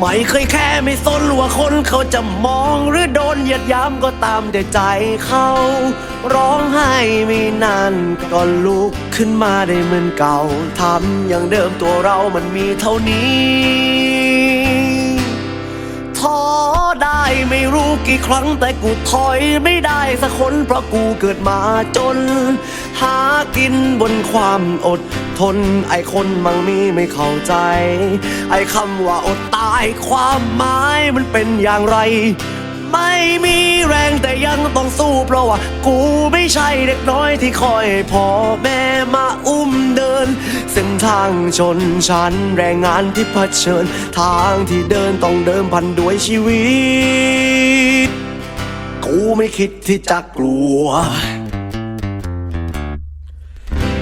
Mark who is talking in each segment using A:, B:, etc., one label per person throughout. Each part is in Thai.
A: ไม่เคยแค่ไม่สนว่าคนเขาจะมองหรือโดนเหยียดยามก็ตามแต่ใจเขา ร้องไห้ไม่นานก็ลุกขึ้นมาได้เหมือนเก่าทำอย่างเดิมตัวเรามันมีเท่านี้ท้อได้ไม่รู้กี่ครั้งแต่กูถอยไม่ได้สักคนเพราะกูเกิดมาจน หากินบนความอด ทน ไอคนมั่งมีไม่เข้าใจ ไอคำว่าอดตายความหมายมันเป็นอย่างไร ไม่มีแรงแต่ยังต้องสู้เพราะว่า กูไม่ใช่เด็กน้อยที่คอยพ่อแม่มาอุ้มเดิน เส้นทางชนชั้นแรงงานที่เผชิญ ทางที่เดินต้องเดิมพันด้วยชีวิต กูไม่คิดที่จะกลัว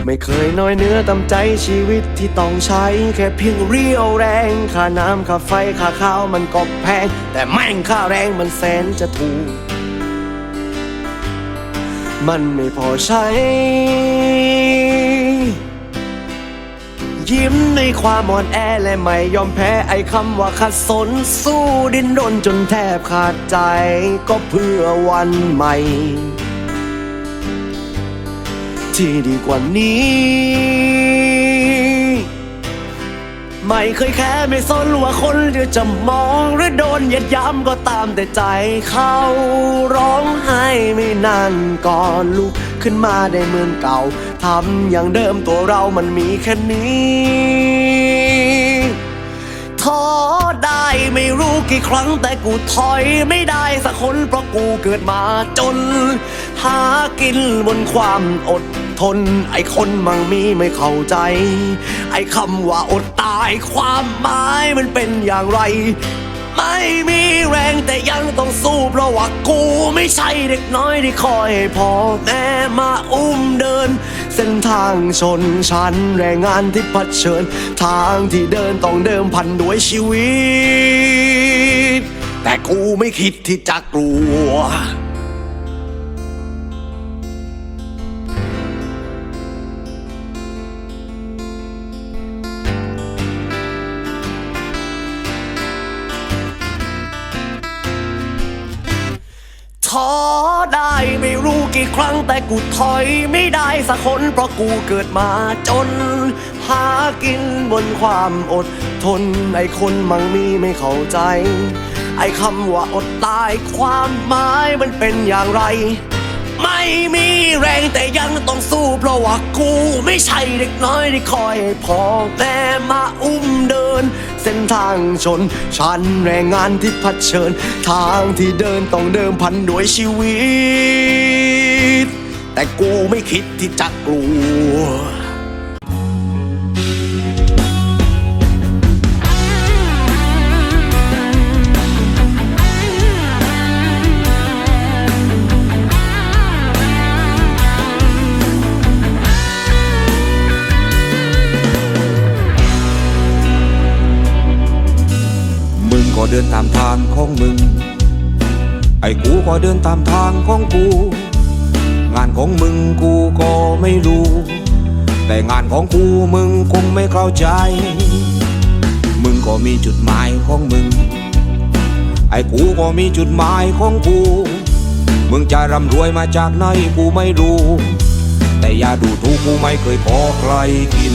A: ไม่เคยน้อยเนื้อตำใจชีวิตที่ต้องใช้ แค่เพียงเรียวแรงค่าน้ำค่าไฟค่าข้าวมันก็แพง แต่แม่งค่าแรงมันแสนจะถูก มันไม่พอใช้ ยิ้มในความอ่อนแอและไม่ยอมแพ้ไอ้คำว่าขัดสนสู้ดิ้นรนจนแทบขาดใจ ก็เพื่อวันใหม่ ที่ดีกว่านี้ ไม่เคยแค่ไม่สนว่าคนจะจะมองหรือโดนเยียดย้ำก็ตามแต่ใจเขาร้องไห้ไม่นานก่อนลุกขึ้นมาได้เหมือนเก่าทำอย่างเดิมตัวเรามันมีแค่นี้ท้อได้ไม่รู้กี่ครั้งแต่กูถอยไม่ได้สักคนเพราะกูเกิดมาจน หากินบนความอด ทน ไอ้คนมั่งมีไม่เข้าใจ ไอ้คำว่าอดตายความหมายมันเป็นอย่างไร ไม่มีแรงแต่ยังต้องสู้เพราะว่ากูไม่ใช่เด็กน้อยที่คอยพ่อแม่มาอุ้มเดิน เส้นทางชนชั้นแรงงานที่เผชิญ ทางที่เดินต้องเดิมพันด้วยชีวิต แต่กูไม่คิดที่จะกลัว ครั้งแต่กูถอยไม่ได้สักคน เพราะกูเกิดมาจน หากินบนความอดทน ไอ้คนมั่งมีไม่เข้าใจ ไอ้คำว่าอดตายความหมายมันเป็นอย่างไร ไม่มีแรงแต่ยังต้องสู้เพราะว่ากูไม่ใช่เด็กน้อยที่คอยพ่อแม่มาอุ้มเดิน เส้นทางชนชันแรงงานที่ผัดเชิญ ทางที่เดินต้องเดิมพันด้วยชีวิต แต่กูไม่คิดที่จะกลัว
B: ก็เดินตามทางของมึง ไอ้กูก็เดินตามทางของกู งานของมึงกูก็ไม่รู้ แต่งานของกูมึงคงไม่เข้าใจ มึงก็มีจุดหมายของมึง ไอ้กูก็มีจุดหมายของกู มึงจะร่ำรวยมาจากไหนกูไม่รู้ แต่อย่าดูถูกกูไม่เคยขอใครกิน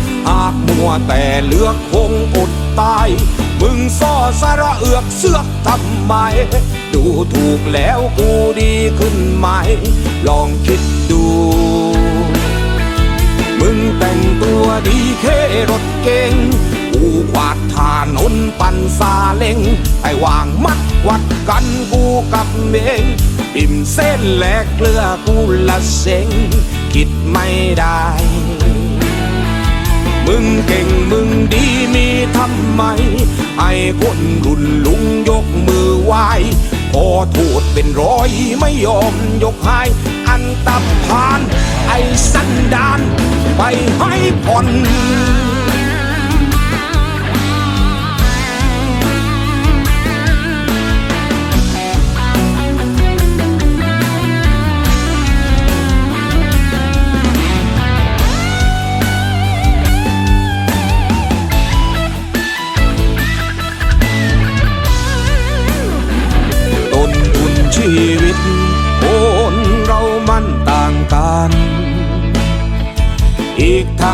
B: หากมัวแต่เลือกคงอดตาย มึงซ่อสระเอือกเสือกทำไม ดูถูกแล้วกูดีขึ้นไหม ลองคิดดู มึงแต่งตัวดีแค่รถเก่งกูขวาดทานนปันซาเล็งไอ้วางมัดวัดกันกูกับเมงปิ่มเส้นแหลกเกลือกูละเซ็งคิดไม่ได้ มึงเก่งมึงดีมีทำไม ไอ้คนรุ่นลุงยกมือไหวพอโทษเป็นร้อยไม่ยอมยกให้อันตับพาน ไอ้สันดาน ไปให้ผ่อน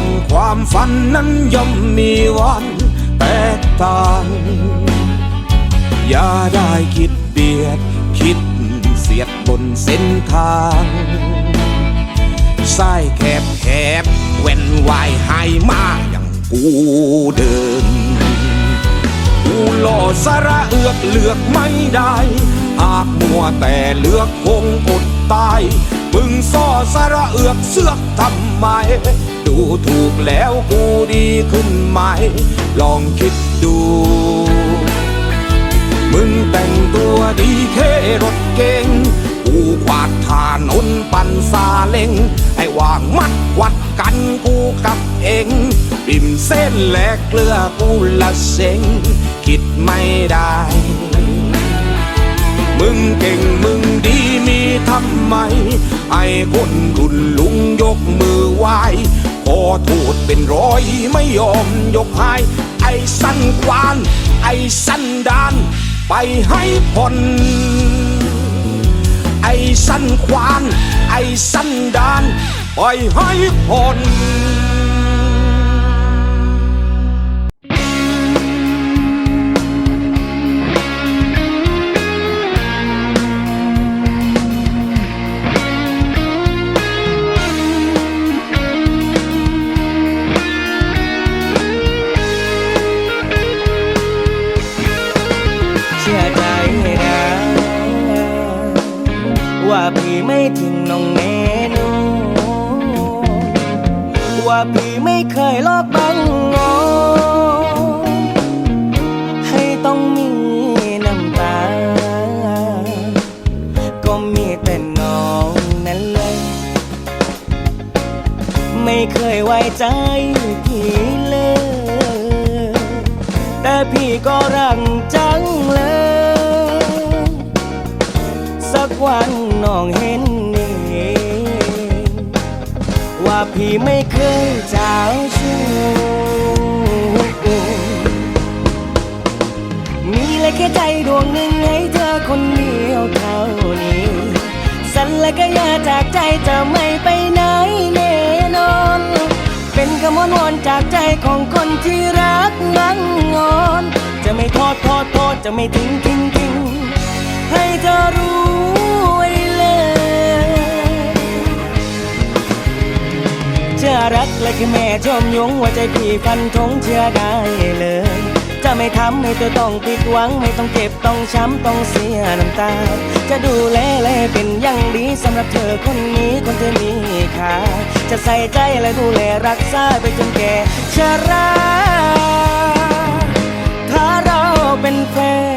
B: อีกทั้งความฝันนั้นย่อมมีวันแตกต่าง อย่าได้คิดเบียด คิดเสียดบนเส้นทางสายแคบแคบเว้นวายให้มาอย่างกูเดินกูหล่อสระเอือกเลือกไม่ได้ หากมัวแต่เลือกคงอดตาย มึงซ่อสระเอือกเสือกทำไม ดูถูกแล้วกูดีขึ้นไหม ลองคิดดู มึงแต่งตัวดีแค่รถเก่งกูขวาดทานนปันซาเล็งไอ้วางมัดวัดกันกูกับเองปิ่มเส้นแหลกเกลือกูละเซ็งคิดไม่ได้ มึงเก่งมึงดีมีทำไม ไอ้คนรุ่นลุงยกมือไหวขอโทษเป็นร้อยไม่ยอมยกให้ไอ้สั้นควาน ไอ้สั้นดาน ไปให้พ้นไอ้สั้นควาน ไอ้สั้นดาน ไปให้พ้น
C: ไม่เคยไว้ใจพี่เลยแต่พี่ก็รักจังเลย สักวันน้องเห็นเองว่าพี่ไม่เคยเจ้าชู้มีเลยแค่ใจดวงหนึ่งให้เธอคนเดียวเท่านี้ สัญและก็อยาจากใจจะไม่ เป็นคำวอนวอนจากใจของคนที่รักนั่งงอน จะไม่ทอดทอดทอดจะไม่ทิ้งทิ้งทิ้งให้เธอรู้ไว้เลยจะรักและแค่แม่ชมยงว่าใจพี่ฟันธงเชื่อได้เลย จะไม่ทำให้เธอต้องผิดหวัง ไม่ต้องเจ็บต้องช้ำต้องเสียน้ำตา จะดูแลและเป็นอย่างดีสำหรับเธอคนนี้คนเธอมีค่า จะใส่ใจและดูแลรักษาไปจนแก่ชรา ถ้าเราเป็นแฟนกัน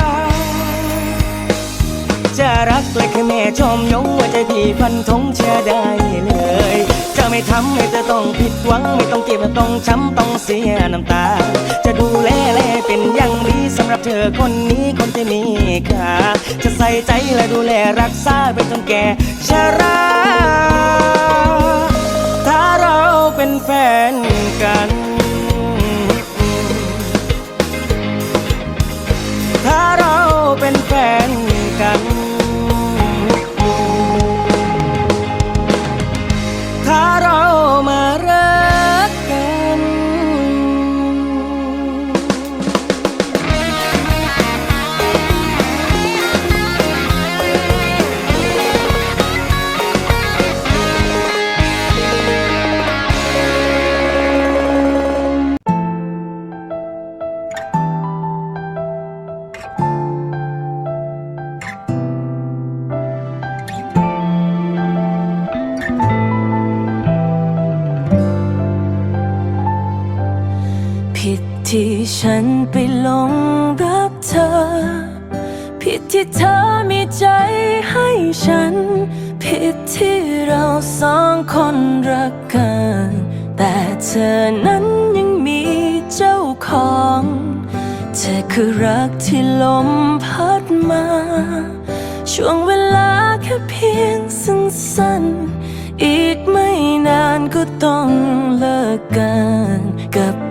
C: จะรักเลยแค่แม่ชมยงว่าใจพี่ฟันธงเชื่อได้เลย จะไม่ทำให้เธอต้องผิดหวัง ไม่ต้องเจ็บต้องช้ำต้องเสียน้ำตา จะดูแลและเป็นอย่างดีสำหรับเธอคนนี้คนที่มีค่าจะใส่ใจและดูแลรักษาไปจนแก่ชราถ้าเราเป็นแฟนกัน
D: ฉันไปหลงรักเธอ ผิดที่เธอมีใจให้ฉัน ผิดที่เราสองคนรักกัน แต่เธอนั้นยังมีเจ้าของ เธอคือรักที่ลมพัดมา ช่วงเวลาแค่เพียงสั้นๆอีกไม่นานก็ต้องเลิกกันกับ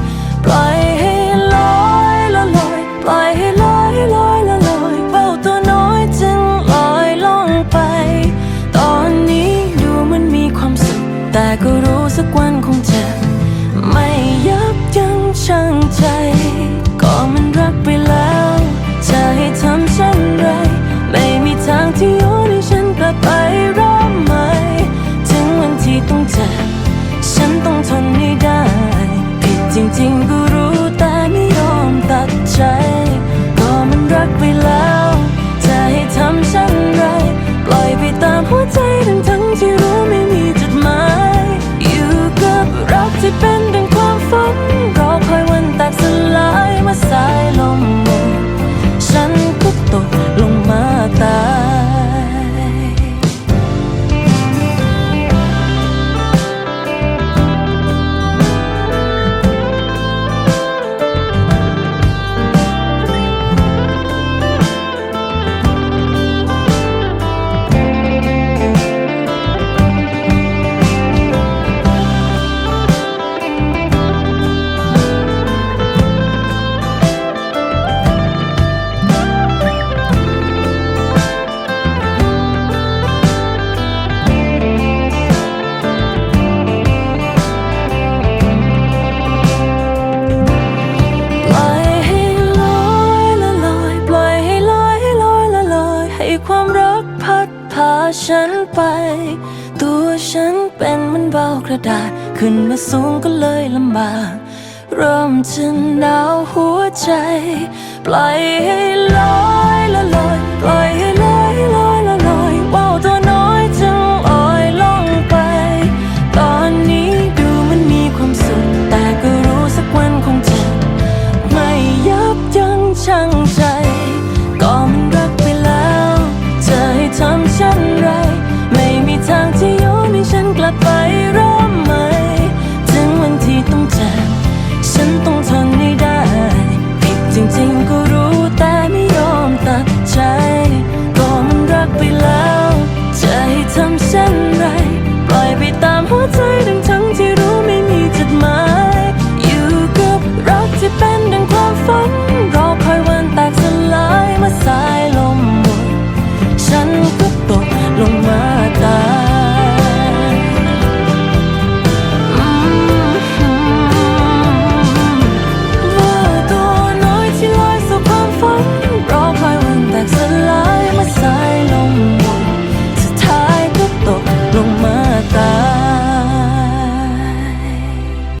D: ฉันไป ตัวฉันเป็นเหมันเบากระดาษ ขึ้นมาสูงก็เลยลำบากเริ่มจะหนาวหัวใจ ปล่อยให้ลอยละลอยปล่อยให้ลอยให้ลอย